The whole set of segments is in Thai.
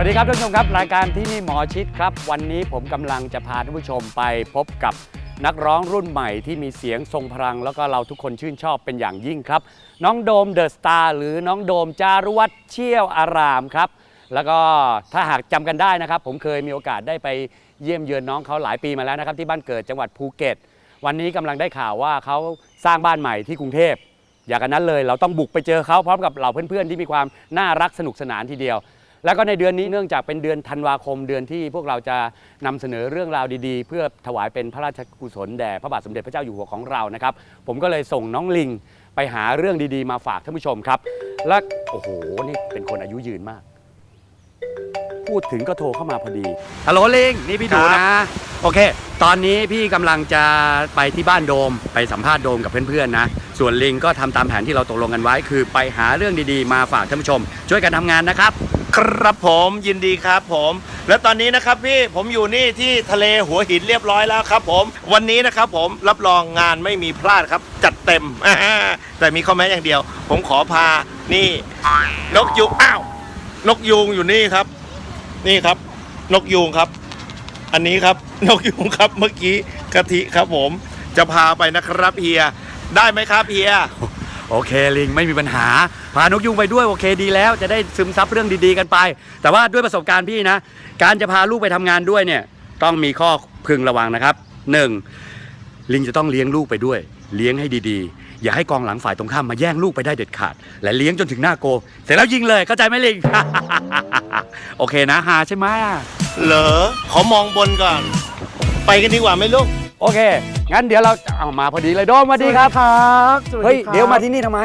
วัสดีครับท่านผู้ชมครับ รายการที่นี่หมอชิดครับ วันนี้ผมกำลังจะพาท่านผู้ชมไปพบกับนักร้องรุ่นใหม่ที่มีเสียงทรงพลัง แล้วก็เราทุกคนชื่นชอบเป็นอย่างยิ่งครับ น้องโดมเดอะสตาร์หรือน้องโดมจารุวัฒน์เชี่ยวอารามครับ แล้วก็ถ้าหากจำกันได้นะครับ ผมเคยมีโอกาสได้ไปเยี่ยมเยือนน้องเขาหลายปีมาแล้วนะครับ ที่บ้านเกิดจังหวัดภูเก็ต วันนี้กำลังได้ข่าวว่าเขาสร้างบ้านใหม่ที่กรุงเทพ อย่างนั้นเลยเราต้องบุกไปเจอเขาพร้อมกับเหล่าเพื่อนๆที่มีความน่ารักสนุกสนานทีเดียว แล้วก็ในเดือนนี้เนื่องจากเป็นเดือนธันวาคมเดือนที่พวกเราจะนำเสนอเรื่องราวดีๆ เพื่อถวายเป็นพระราชกุศลแด่พระบาทสมเด็จพระเจ้าอยู่หัวของเรานะครับ ผมก็เลยส่งน้องลิงไปหาเรื่องดีๆ มาฝากท่านผู้ชมครับ และโอ้โหนี่เป็นคนอายุยืนมาก พูดถึงก็โทรเข้ามาพอดีฮัลโหลลิงนี่พี่ดูนะ โอเค ตอนนี้พี่กำลังจะไปที่บ้านโดม ไปสัมภาษณ์โดมกับเพื่อนๆนะ ส่วนลิงก็ทำตามแผนที่เราตกลงกันไว้ คือไปหาเรื่องดีๆ มาฝากท่านผู้ชม ช่วยกันทำงานนะครับ ครับผมยินดีครับผม และตอนนี้นะครับพี่ผมอยู่นี่ที่ทะเลหัวหินเรียบร้อยแล้วครับ ผม วันนี้นะครับผมรับรองงานไม่มีพลาดครับ จัดเต็มแต่มีข้อแม้อย่างเดียว ผมขอพานี่ นกยูงอ้าวนกยูงอยู่นี่ครับ นี่ครับ นกยูงครับ อันนี้ครับนกยูงครับเมื่อกี้กะทิครับผมจะพาไปนะครับเฮีย ได้ไหมครับเฮีย โอเคลิงไม่มีปัญหา พานกยุงไปด้วยโอเคดีแล้ว จะได้ซึมซับเรื่องดีๆกันไป แต่ว่าด้วยประสบการณ์พี่นะ การจะพาลูกไปทำงานด้วยเนี่ยต้องมีข้อพึงระวังนะครับ 1. ลิงจะต้องเลี้ยงลูกไปด้วย เลี้ยงให้ดีๆ อย่าให้กองหลังฝ่ายตรงข้ามมาแย่งลูกไปได้เด็ดขาด และเลี้ยงจนถึงหน้าโก เสร็จแล้วยิงเลยเข้าใจไหมลิง โอเคนะฮาใช่ไหมเหรอขอมองบนก่อน ไปกันดีกว่าไหมลูก โอเค งั้นเดี๋ยวเราเอามาพอดีเลยโดมสวัสดีครับ ครับสวัสเฮ้ย ครับเดี๋ยวมาที่นี่ทำไม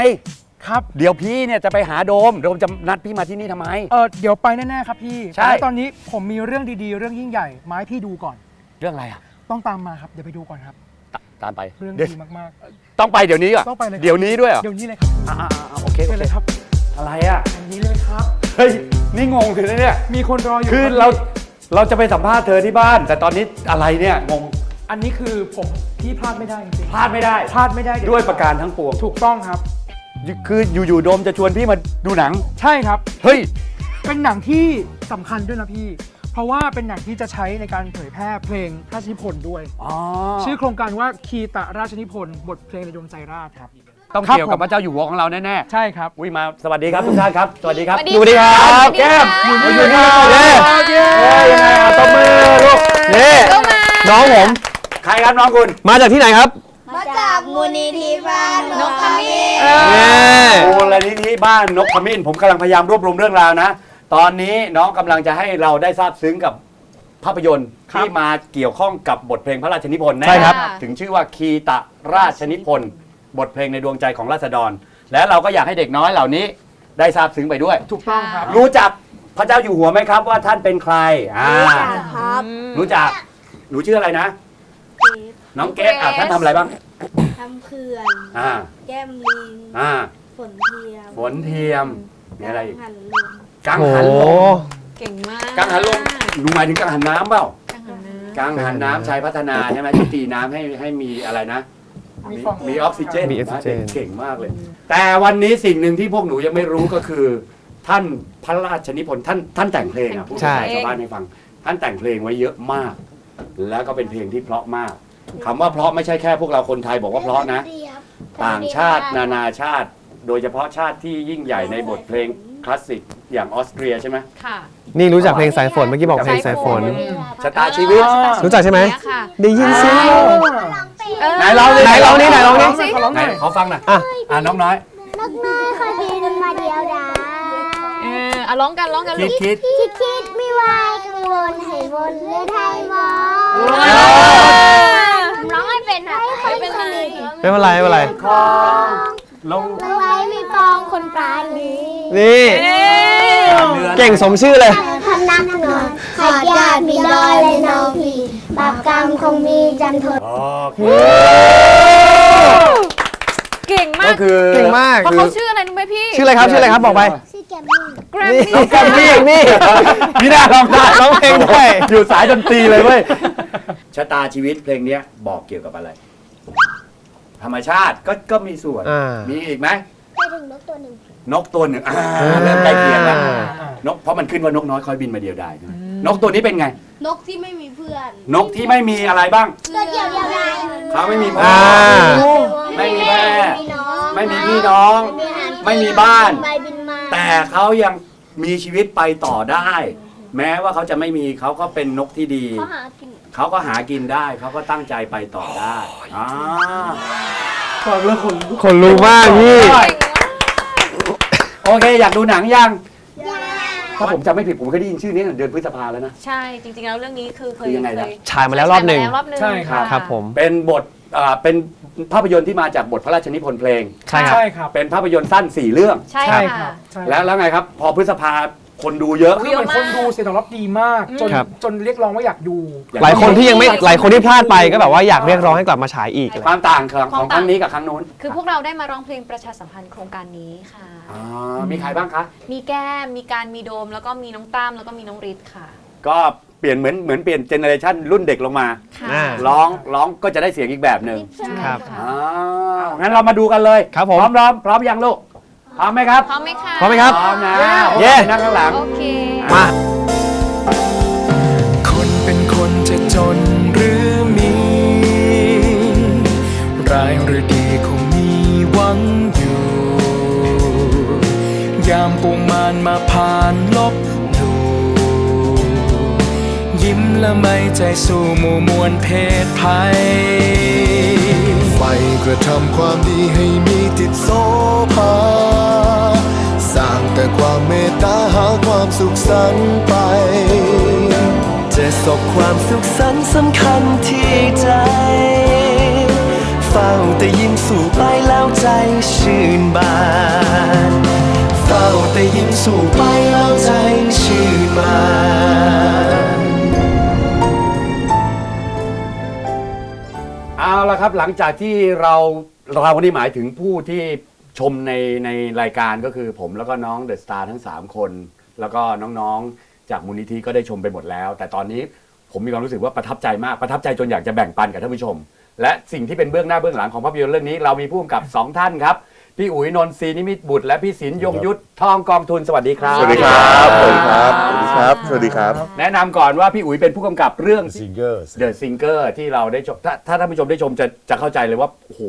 ครับเดี๋ยวพี่เนี่ยจะไปหาโดม โดมจะนัดพี่มาที่นี่ทำไม เออเดี๋ยวไปแน่ๆครับพี่ใช่ แต่ตอนนี้ผมมีเรื่องดีๆ เรื่องยิ่งใหญ่มาให้พี่ดูก่อน เรื่องอะไรอะต้องตามมาครับ เดี๋ยวไปดูก่อนครับ ตตามไปเรื่องเดี๋ยวดีมาก ต้องไปเดี๋ยวนี้เหรอะต้องไปเลยครับ เดี๋ยวนี้ด้วยเหรอๆเดี๋ยวนี้เลยครับอ่าๆๆโอเคเชิโอญเคเลยครับอะไรอะอย่างนี้เลยครับ เฮ้ย นี่งงคือเนี่ย มีคนรออยู่คือรับเรา เราจะไปสัมภาษณ์เธอที่บ้าน แต่ตอนนี้อะไรเนี่ยงง อันนี้คือผมที่พลาดไม่ได้จริงพลาดไม่ได้ๆพลาดไม่ได้เด้วยประการทั้งปวงถูกต้องครับ คืออยู่ๆโดมจะชวนพี่มาดูหนัง ใช่ครับ เฮ้ย เป็นหนังที่สำคัญด้วยนะพี่ เพราะว่าเป็นหนังที่จะใช้ในการเผยแพร่เพลงพระราชนิพนธ์ด้วย อ๋อชื่อโครงการว่าคีตะราชนิพนธ์บทเพลงในดวงใจราชครับ ต้องครับเกี่ยวกับผมพระเจ้าอยู่หัวของเราแน่ใช่ครับ ๆอุ้ยมาสวัสดีครับทุกท่านครับ สวัสดีครับ สวัสดีดูดีครัค่ะบแก้มสวัสดีอยู่ค่ะนี่กันเย้เย้ยังไงอะตบมือลูกนี่ก็มาน้องผม ใครครับน้องคุณมาจากที่ไหนครับมาจากมูลนิธิบ้านนกขมิ้นเย้มูลนิธิบ้านนกขมิ้น ผมกำลังพยายามรวบรวมเรื่องราวนะ ตอนนี้น้องกำลังจะให้เราได้ทราบซึ้งกับภาพยนตร์ครับที่มาเกี่ยวข้องกับบทเพลงพระราชนิพนธ์แน่ใช่ครับ ถึงชื่อว่าคีตะราชนิพนธ์บทเพลงในดวงใจของราษฎร และเราก็อยากให้เด็กน้อยเหล่านี้ได้ทราบซึ้งไปด้วย ถูกต้องครับ รู้จักพระเจ้าอยู่หัวไหมครับว่าท่านเป็นใครอ่าครับรู้จักหนูชื่ออะไรนะ น้องเกดอะท่านทำอะไรบ้าง ทำเขื่อน อ่า แก้มลิง อ่า ฝนเทียมฝนเทียมมีอะไรอีกหันลมกังโอ้หันโหลมเก่งมากกังหันลมหนูหมายถึงกังหันน้ำเปล่ากังหันน้ำกังหันน้ำชายพัฒนาใช่ไหมที่ตีน้ำให้ให้มีอะไรนะมีมีฟองมีออกซิเจนมีออกซิเจนเก่งมากเลย แต่วันนี้สิ่งหนึ่งที่พวกหนูยังไม่รู้ก็คือ ท่านพระราชนิพนธ์ท่านท่านแต่งเพลงอะพูดภาษาชาวบ้านให้ฟัง ท่านแต่งเพลงไว้เยอะมาก แล้วก็เป็นเพลงที่เพราะมาก คำว่าเพราะไม่ใช่แค่พวกเราคนไทยบอกว่าเพราะนะ ต่างชาตินานาชาติ โดยเฉพาะชาติที่ยิ่งใหญ่ในบทเพลงคลาสสิกอย่างออสเตรียใช่ไหม ค่ะ นี่รู้จักเพลงสายฝนเมื่อกี้บอกเพลงสายฝน ชะตาชีวิต รู้จักใช่ไหมเนี่ยค่ะ ได้ยินเสียง เออ ไหนลองดิไหนลองนี่ไหนลองนี่ขอร้องไหหนน่อยขอฟังหน่อยอะ อะน้องน้อยนกน้อยเคยบินมาเดียวดายเอออะร้องกันร้องกันคิลูดกคิดคิดคิดไม่ไหวกังวลให้วนหรือไทยมอง เออ ร้องให้เป็นค่ะ ไม่ เป็นไรไม่เป็นไรไม่เป็นไรคองลงไว้มีปองคนปราณีนี่เอ๊ะเดือนเก่งสมชื่อเลยพนักนอนขาดญาติมีด้อยและน้องพี่บาปกรรมคงมีจำทนโอเคเก่งมาก็กคือเก่งมากเพราะเขาชื่ออะไรรู้ไหมพี่ ชื่ออะไรครับชื่ออะไรครับบอกไปชื่อแกมมี่แกรมนี่มี่แกมมี่นี่พี่น่าร้องได้ร้องเพลงด้วยอยู่สายดนตรีเลยเว้ยชะตาชีวิตเพลงเนี้ยบอกเกี่ยวกับอะไร ธรรมชาติก็ก็มีส่วน อ่ามีอีกไหมเป็นถึงนกตัวหนึ่งนกตัวหนึ่งอ่าเริ่มใกล้เคียงแล้วอ่านกเพราะมันขึ้นว่านกน้อยคอยบินมาเดียวดายใช่ไหมนกตัวนี้เป็นไง นกที่ไม่มีเพื่อนนกที่ไม่มีอะไรบ้าง ตัวเดียวเดียวดายเขาไม่มีพ่อ อ่า ไม่มีแม่ ไม่มีน้องไม่มีพี่น้อง ไม่มีบ้าน ไปบินมาแต่เขายังมีชีวิตไปต่อได้ แม้ว่าเขาจะไม่มีเขาก็เป็นนกที่ดี เขาหากิน เขาก็หากินได้เขาก็ตั้งใจไปต่อได้อ่าฟังแล้วคนลุกคนรู้มากพี่ โอเค อยากดูหนังยังถ้าผมจำไม่ผิดผมเคยได้ยินชื่อนี้ตั้งแต่เดือนพฤษภาแล้วนะ ใช่จริงๆแล้วเรื่องนี้คือเคยคือยังไงนะ เคฉายมาแล้วรอบหนึ่ง ฉายมาแล้วรอบหนึ่งใช่ครับะ ครับผม เป็นบทอ่าเป็นภาพยนตร์ที่มาจากบทพระราชนิพนธ์เพลง ใช่ครับ ใช่ครับ เป็นภาพยนตร์สั้นสี่เรื่อง ใช่ใช่คค่ะรับใช่ แล้วแล้วไงครับ พอพฤษภา คนดูเยอะ คือเหมือนคนดูเสียงตอบรับดีมาก จนครับ จนเรียกร้องว่าอยากดู หลายคนที่ยังไม่หลายคนที่พลาดไปก็แบบว่าอยากเรียกร้องให้กลับมาฉายอีกอะไร ความต่างของของครั้งนี้กับครั้งนู้นคือพวกเราได้มาร้องเพลงประชาสัมพันธ์โครงการนี้ค่ะ อ่ามีใครบ้างคะ มีแก้ม มีการมีโดม แล้วก็มีน้องตั้มแล้วก็มีน้องริทค่ะ ก็เปลี่ยนเหมือนเหมือนเปลี่ยนเจเนอเรชันรุ่นเด็กลงมาค่ะอ่า ร้องร้องก็จะได้เสียงอีกแบบหนึ่งใช่ครับ ค่ะอ้าวงั้นเรามาดูกันเลยครับผม พร้อมพร้อมพร้อมยังลูก พร้อมไหมครับ พร้อมไหมคะพร้อมไหมครับ พร้อมนะเย้โอคนั่งข้างหลัง โอเค มา คนเป็นคนจะจนหรือมีร้ายหรือดีคงมีหวังอยู่ ยามปวงมานมาผ่านลบหลู่ยิ้มและไม่ใจสู้หมู่มวลเพศภัย ไฟกระทำความดีให้มีติดโสภา สร้างแต่ความเมตตาหาความสุขสันต์ไปจะสบความสุขสันต์สำคัญที่ใจเฝ้าแต่ยิ้มสู่ไปแล้วใจชื่นบานเฝ้าแต่ยิ้มสู่ไปแล้ว ครับหลังจากที่เราเราวันนี้หมายถึงผู้ที่ชมในในรายการก็คือผมแล้วก็น้องเดอะสตาร์ทั้ง 3 คน แล้วก็น้องๆ จากมูลนิธิก็ได้ชมไปหมดแล้ว แต่ตอนนี้ผมมีความรู้สึกว่าประทับใจมากประทับใจจนอยากจะแบ่งปันกับท่านผู้ชม และสิ่งที่เป็นเบื้องหน้าเบื้องหลังของภาพยนตร์เรื่องนี้เรามีผู้กำกับ 2 ท่านครับ พี่อุ๋ยนนทรีนิมิตบุตรและพี่ศิลป์ยงยุทธทองกองทุนสวัสดีครับ สวัสดีครับสวัสดีครับ สวัสดีครับ สวัสดีครับแนะนำก่อนว่าพี่อุ๋ยเป็นผู้กำกับเรื่อง ซิงเกอร์ The Singer ที่เราได้ชมถ้าถ้าท่านผู้ชมได้ชมจะจะเข้าใจเลยว่าโอ้โห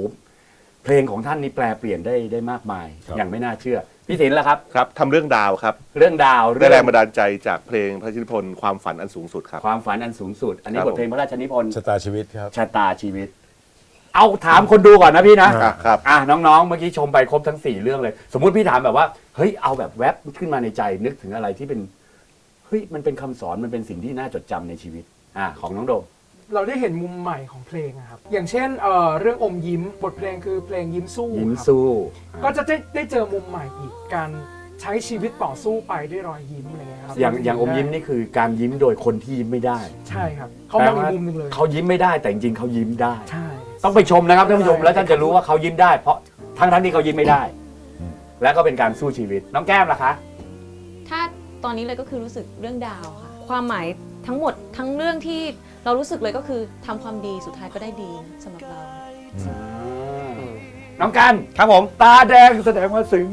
เพลงของท่านนี่แปลเปลี่ยนได้ได้มากมาย ครับ อย่างไม่น่าเชื่อ พี่ศิลป์ล่ะครับ ครับทำเรื่องดาวครับเรื่องดาวได้แรงบันดาลใจจากเพลงพระราชนิพนธ์ความฝันอันสูงสุดครับ ความฝันอันสูงสุด อันนี้ครับบทเพลงพระราชนิพนธ์ชะตาชีวิตครับ ชะตาชีวิต เอาถามคนดูก่อนนะพี่นะครับครับ อะน้องๆ เมื่อกี้ชมไปครบทั้ง 4 เรื่องเลย สมมุติพี่ถามแบบว่าเฮ้ยเอาแบบแวบขึ้นมาในใจนึกถึงอะไรที่เป็นเฮ้ยมันเป็นคำสอนมันเป็นสิ่งที่น่าจดจำในชีวิต อะของน้องโดม เราได้เห็นมุมใหม่ของเพลงอะครับ อย่างเช่นเอ่อเรื่องอมยิ้มบทเพลงคือเพลงยิ้มสู้ยิ้มครับสู้ก็จะได้ได้เจอมุมใหม่อีกการใช้ชีวิตต่อสู้ไปด้วยรอยยิ้มอะไรเงี้ยครับอย่างอย่างอมยิ้มนี่คือการยิ้มโดยคนที่ยิ้มไม่ได้ ใช่ครับเขามองอีกมุมหนึ่งเลยเขายิ้มไม่ได้แต่จริงๆเขายิ้มได้ ใช่ ต้องไปชมนะครับท่านผู้ชมแล้วท่านจะรู้ว่าเขายิ้มได้ เพราะทั้งทั้งๆที่เขายิ้มไม่ได้ และก็เป็นการสู้ชีวิต น้องแก้มล่ะคะ ถ้าตอนนี้เลยก็คือรู้สึกเรื่องดาวค่ะ ความหมายทั้งหมดทั้งเรื่องที่เรารู้สึกเลยก็คือทำความดีสุดท้ายก็ได้ดีสำหรับเรา น้องกัน ครับผม ตาแดงแสดงว่าซึ้ง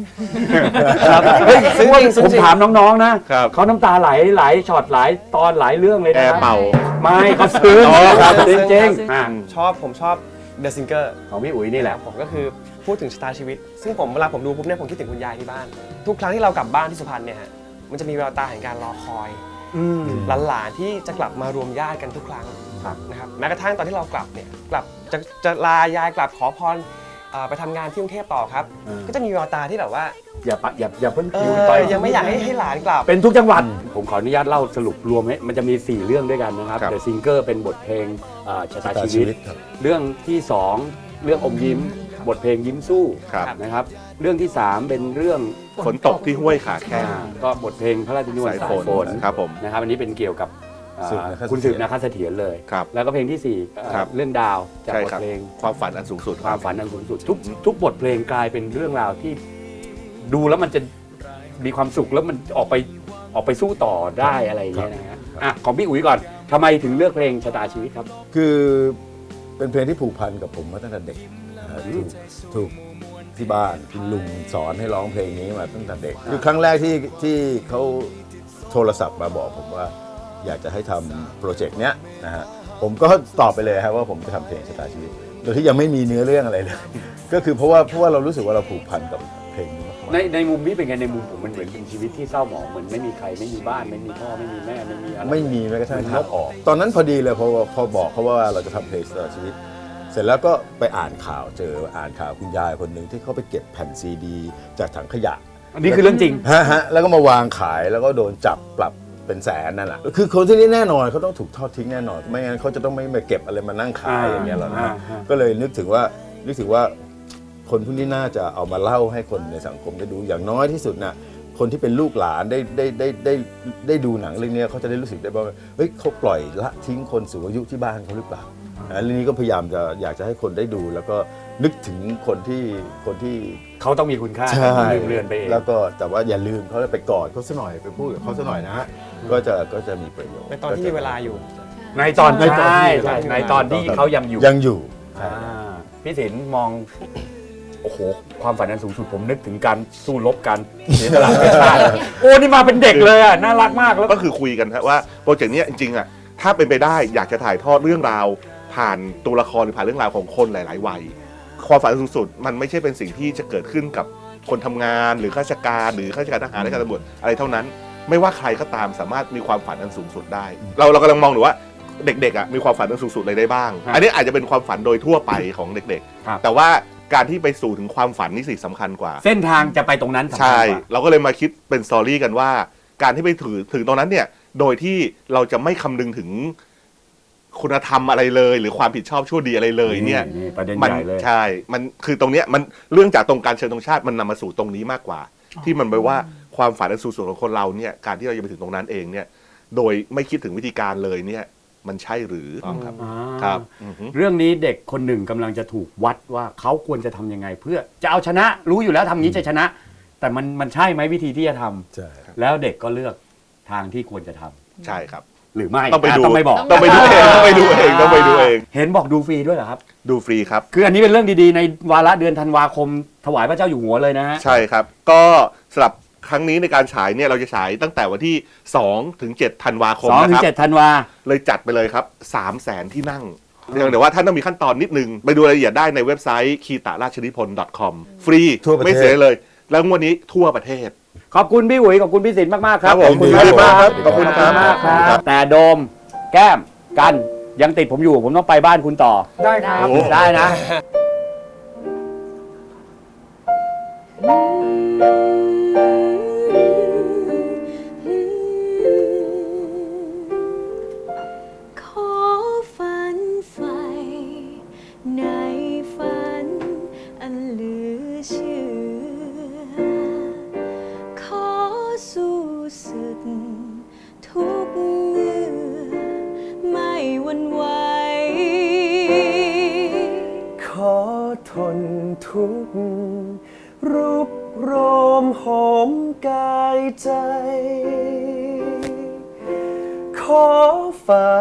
ครับเฮ้ยซึ้งจริงซึ้งผมจริงถามน้องๆนะครับเขาน้ำตาไหลหลายช็อตหลายตอนหลายเรื่องเลยแอนะร์เป่า ไม่เขาซึ้งอ๋อครับ จริงจริงซึ้งๆอะชอบผมชอบ The Singer ของพี่อุ๋ยนี่แหละ ผมก็คือพูดถึงชะตาชีวิต ซึ่งผมเวลาผมดูปุ๊บเนี่ยผมคิดถึงคุณยายที่บ้าน ทุกครั้งที่เรากลับบ้านที่สุพรรณเนี่ยฮะมันจะมีแววตาแห่งการรอคอยอืมหลานๆที่จะกลับมารวมญาติกันทุกครั้งครับนะครับแม้กระทั่งตอนที่เรากลับเนี่ยกลับจะจะลายายกลับขอพรเอ่อไปทำงานที่กรุงเทพต่อครับ ก็จะมีแววตาที่แบบว่า อย่าปะอย่าอย่าเพิ่งเอคิวอไปยังไม่อยากให้ให้หลานกลับ เป็นทุกจังหวัด ผมขออนุญาตเล่าสรุปรวมให้มันจะมี 4 เรื่องด้วยกันนะครับ ครับ The Singer เป็นบทเพลงเอ่อชะตาชะตาชีชีวิวิตตครับ เรื่องที่ 2 เรื่องอมยิ้ม บทเพลงยิ้มสู้ครับ นะครับ เรื่องที่ 3 เป็นเรื่องฝนตกที่ห้วยขาแข้งอ่าก็บทเพลงพระราชนิพนสายธ์สาฝยนฝนครับผม นะครับอันนี้เป็นเกี่ยวกับเอ่อสืบนาคเสถียร คุณสืบนาคเสถียรเลย ครับแล้วก็เพลงที่สี่เอ่อครับ เรื่องดาวจากใช่บทครับเพลง ความฝันอันสูงสุด ความฝันอันสูงสุดทุกทุกบทเพลงกลายเป็นเรื่องราวที่ ดูแล้วมันจะมีความสุขแล้วมันออกไปออกไปสู้ต่อได้อะไรอย่างเงี้ยนะฮะอะของพี่อุ๋ยก่อนทำไมถึงเลือกเพลงชะตาชีวิตครับ คือเป็นเพลงที่ผูกพันกับผมมาตั้งแต่เด็กนะฮะถูกถูกที่บ้านคุณลุงสอนให้ร้องเพลงนี้มาตั้งแต่เด็ก คือครั้งแรกที่ที่เขาโทรศัพท์มาบอกผมว่าอยากจะให้ทำโปรเจกต์เนี้ยนะฮะผมก็ตอบไปเลยครับว่าผมจะทำเพลงชะตาชีวิต โดยที่ยังไม่มีเนื้อเรื่องอะไรเลย ก็คือเพราะว่าเพราะว่าเรารู้สึกว่าเราผูกพันกับ เพลงนี้มากๆในในมุมนี้เป็นไงในมุมผมมันเหมือนเป็นชีวิตที่เศร้าหมองเหมือนไม่มีใครไม่มีบ้านไม่มีพ่อไม่มีแม่ไม่มีอะไรไม่มีแม้กระทั่งทางออก ตอนนั้นพอดีเลยพอพอบอกเขาว่าเราจะทำเพลงตลอดชีวิต เสร็จแล้วก็ไปอ่านข่าวเจออ่านข่าวคุณยายคนหนึ่งที่เขาไปเก็บแผ่นซีดี จากถังขยะ อันนี้คือเรื่องจริง ฮะฮะแล้วก็มาวางขายแล้วก็โดนจับปรับเป็นแสนนั่นแหละคือคนที่นี่แน่นอนเขาต้องถูกทอดทิ้งแน่นอน ไม่งั้นเขาจะต้องไม่มาเก็บอะไรมานั่งขายอย่างเงี้ยหรอกนะอ่าอ่า ก็เลยนึกถึงว่านึกถึงว่า คนพวกนี้น่าจะเอามาเล่าให้คนในสังคมได้ดูอย่างน้อยที่สุดน่ะคนที่เป็นลูกหลานได้ได้ได้ได้ได้ดูหนังเรื่องเนี้ยเขาจะได้รู้สึกได้ว่าเฮ้ยเขาปล่อยละทิ้งคนสูงอายุที่บ้านเขาหรือเปล่าอ่าเรื่องนี้ก็พยายามจะอยากจะให้คนได้ดู แล้วก็นึกถึงคนที่คนที่เขาต้องมีคุณค่าใช่ลืมเลือนไปเองแล้วก็แต่ว่าอย่าลืมเขาไปกอดเขาสักหน่อยไปพูดกับเขาสักหน่อยนะฮะก็จะก็จะมีประโยชน์ในตอนที่มีเวลาอยู่ ในตอนในตอนที่ใช่มีเวลาใช่ในตอนที่เขายังอยู่ยังอยู่อ่าพี่ศิลป์มอง โอ้โห ความฝันอันสูงสุดผมนึกถึงการสู้รบกันเสียสละเพื่อชาติโอ้นี่มาเป็นเด็กเลยอะน่ารักมากแล้วก็คือคุยกันฮะว่าโปรเจกต์เนี้ยจริงๆอะถ้าเป็นไปได้อยากจะถ่ายทอดเรื่องราว ผ่านตัวละครหรือผ่านเรื่องราวของคนหลาย ๆ วัย ความฝันสูงสุดมันไม่ใช่เป็นสิ่งที่จะเกิดขึ้นกับคนทำงานหรือข้าราชการหรือข้าราชการทหารและการตำรวจอะไรเท่านั้น ไม่ว่าใครก็ตามสามารถมีความฝันอันสูงสุดได้ เราเรากำลังมองหนูว่าเด็กๆอะมีความฝันอันสูงสุดอะไรได้บ้างครับอันนี้อาจจะเป็นความฝันโดยทั่วไปของเด็ก ครับ ๆ แต่ว่า การที่ไปสู่ถึงความฝันนี่สิสำคัญกว่า เส้นทางจะไปตรงนั้นสำคัญใช่ กว่า เราก็เลยมาคิดเป็นสตอรี่กันว่า การที่ไปถือถึงตรงนั้นเนี่ย โดยที่เราจะไม่คำนึงถึงคุณธรรมอะไรเลย หรือความผิดชอบชั่วดีอะไรเลยเนี่ยนี่ประเด็นมัใหญ่เลย ใช่ มันคือตรงเนี้ยมันเรื่องจากตรงการเชิญตรงชาติมันนำมาสู่ตรงนี้มากกว่า ที่มันไปว่าความฝันอันสูงสุดของคนเราเนี่ยการที่เราจะไปถึงตรงนั้นเองเนี่ย โดยไม่คิดถึงวิธีการเลยเนี่ย มันใช่หรือครับอ่าครับอือฮึ เรื่องนี้เด็กคนหนึ่งกำลังจะถูกวัดว่าเขาควรจะทำยังไง เพื่อจะเอาชนะรู้อยู่แล้วทำงี้จะชนะ แต่มันมันใช่ไหมวิธีที่จะทำใช่ครับแล้วเด็กก็เลือกทางที่ควรจะทำใช่ครับ หรือไม่ต้องไปดูต้องไม่บอกต้องไปดูเองต้องไปดูเองต้องไปดูเอง เห็นบอกดูฟรีด้วยเหรอครับ ดูฟรีครับ คืออันนี้เป็นเรื่องดีๆ ในวาระเดือนธันวาคม ถวายพระเจ้าอยู่หัวเลยนะฮะ ใช่ครับ ก็สำหรับ ครั้งนี้ในการฉายเนี่ยเราจะฉายตั้งแต่วันที่2ถึง7ธันวาคมสองนะถึคงรับ เจ็ดธันวา เลยจัดไปเลยครับ 3 0 0แสนที่นั่งเพียงแต่ว่าท่านต้องมีขั้นตอนนิดนึง ไปดูรายละเอียดได้ในเว็บไซต์คีตาราชนิพนธ์ .com ฟรี ทั่วประเทศ ไม่เสียเลย แล้วงวดนี้ทั่วประเทศ ขอบคุณพี่อุ๋ยขอบคุณพี่สินมากๆครับครับผมขอบคุณยินดีมากครับขอบคุณขอบคุณครับมากคขอบคุณครัรับ บ แต่โดมแก้มกันยังติดผมอยู่ ผมต้องไปบ้านคุณต่อ ได้ครับ โอ้ ได้นะ ทุกข์รุกโรมหอมกายใจ ขอฝ่า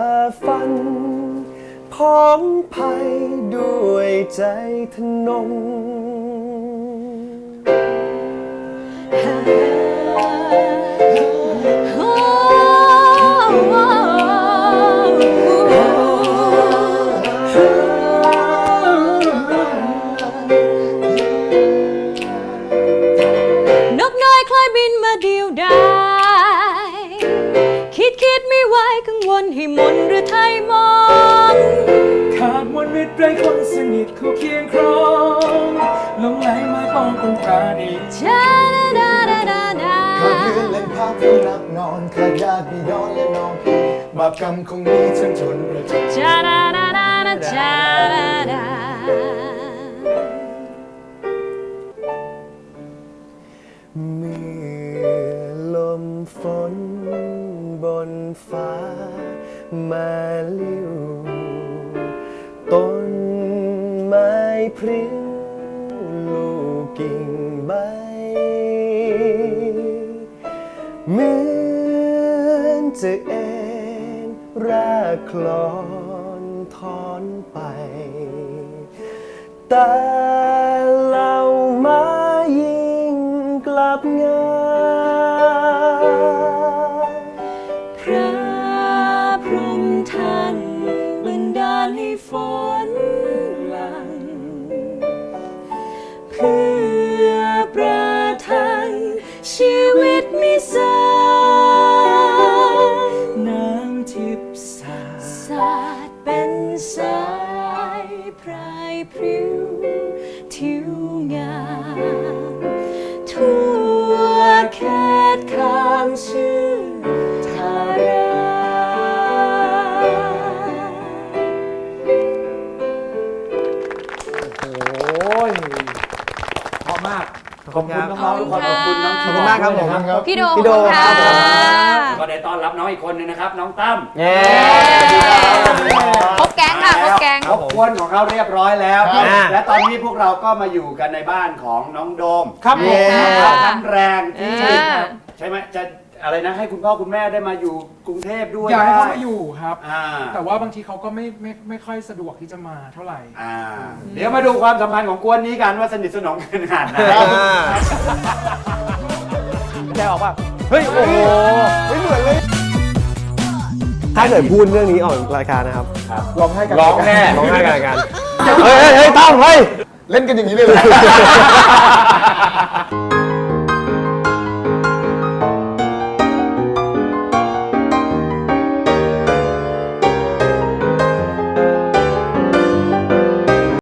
ฟัน พ้องภัยด้วยใจทนงน บินมาเดียวดายคิดคิดไม่ไหวกังวลให้มนหรือไทยมอง ขาดมวลมิตรไรคนสนิทคู่เคียงครองหลงไหลมาปองคนปราณีชาดาดาดาดาขาดเลือนเล่นภาพที่นักนอนขาดญาติพี่น้องและน้องพี่บาปกรรมคงมีทั้งจนประจชาดาดาดาดาชาดาดา เมื่อลมฝนบนฟ้ามาลิ้วต้นไม้พริ้งลูกกิ่งใบ เหมือนจะเอ็นรากคลอนถอนไปแต่เรา ด ขอบคุณน้องๆทุกคนขอบคุณน้องขอบคุณมากครับผมพี่โดพี่โด ขอบคุณครับผมค่ะก็ได้ต้อนรับน้องอีกคนนึงนะครับน้องตั้มเย้ ครบแก๊งค่ะครบแก๊ง ครบกวนของเขาเรียบร้อยแล้ว ครับและตอนนี้พวกเราก็มาอยู่กันในบ้านของน้องโดมครับผม น้ำพักน้ำแรงที่อ่า ใช่ไหมจะ อะไรนะให้คุณพ่อคุณแม่ได้มาอยู่กรุงเทพด้วยอยากให้เขาได้มาอยู่ครับ อ่าแต่ว่าบางทีเขาก็ไม่ไม่ไม่ค่อยสะดวกที่จะมาเท่าไหร่ อ่า เดี๋ยวมาดูความสัมพันธ์ของกวนนี้กันว่าสนิทสนมกันขนาดไหนใจออกป่ะเฮ้ยโอ้โหไม่เหมือนเลย ถ้าเกิดพูดเรื่องนี้ออกรายการนะครับร้องให้กันร้องแน่ ร้องไห้กันรายการเฮ้ยเฮ้ยเฮ้ยตั้มเฮ้ย เล่นกันอย่างนี้เลยเหรอ